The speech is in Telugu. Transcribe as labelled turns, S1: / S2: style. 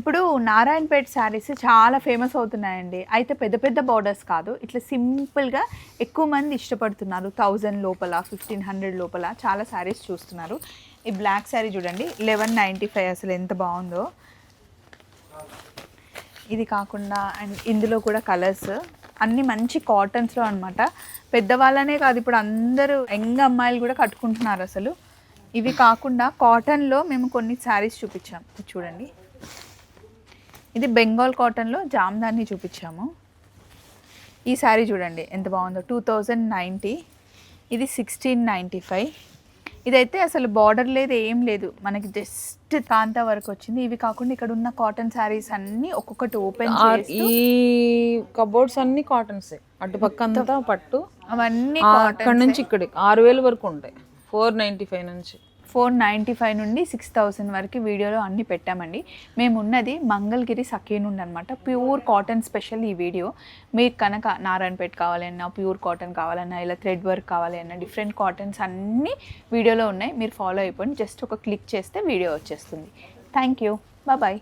S1: ఇప్పుడు నారాయణపేట శారీస్ చాలా ఫేమస్ అవుతున్నాయండి. అయితే పెద్ద పెద్ద బార్డర్స్ కాదు. ఇట్లా సింపుల్గా ఎక్కువ మంది ఇష్టపడుతున్నారు. థౌజండ్ లోపల ఫిఫ్టీన్ హండ్రెడ్ లోపల చాలా శారీస్ చూస్తున్నారు. ఈ బ్లాక్ శారీ చూడండి. లెవెన్ నైంటీ ఫైవ్ అసలు ఎంత బాగుందో. ఇది కాకుండా అండ్ ఇందులో కూడా కలర్స్ అన్ని మంచి కాటన్స్లో అనమాట పెద్దవాళ్ళనే కాదు ఇప్పుడు అందరూ యంగ్ అమ్మాయిలు కూడా కట్టుకుంటున్నారు అసలు. ఇవి కాకుండా కాటన్లో మేము కొన్ని శారీస్ చూపించాం. చూడండి. ఇది బెంగాల్ కాటన్లో జామ్దాన్ని చూపించాము. ఈ శారీ చూడండి ఎంత బాగుందో. టూ థౌజండ్ నైంటీ ఇది సిక్స్టీన్ నైంటీ ఫైవ్ ఇదైతే అసలు బార్డర్ లేదు ఏం లేదు. మనకి జస్ట్ కాంతా వరకు వచ్చింది. ఇవి కాకుండా ఇక్కడ ఉన్న కాటన్ శారీస్ అన్ని ఒక్కొక్కటి ఓపెన్
S2: ఈ కబోర్డ్స్ అన్ని కాటన్స్. అటుపక్క అంతా పట్టు.
S1: అవన్నీ
S2: అక్కడ నుంచి ఇక్కడికి. ఆరు వేలు వరకు ఉంటాయి ఫోర్ నైంటీ ఫైవ్ నుంచి.
S1: ఫోర్ నైంటీ ఫైవ్ నుండి సిక్స్ థౌసండ్ వరకు వీడియోలో అన్ని పెట్టామండి. మేము ఉన్నది మంగళగిరి సఖీనుండి అనమాట ప్యూర్ కాటన్ స్పెషల్ ఈ వీడియో. మీకు కనుక నారాయణపేట కావాలన్నా ప్యూర్ కాటన్ కావాలన్నా ఇలా థ్రెడ్ వర్క్ కావాలన్నా డిఫరెంట్ కాటన్స్ అన్నీ వీడియోలో ఉన్నాయి. మీరు ఫాలో అయిపోండి. జస్ట్ ఒక క్లిక్ చేస్తే వీడియో వచ్చేస్తుంది. Thank you. బాయ్.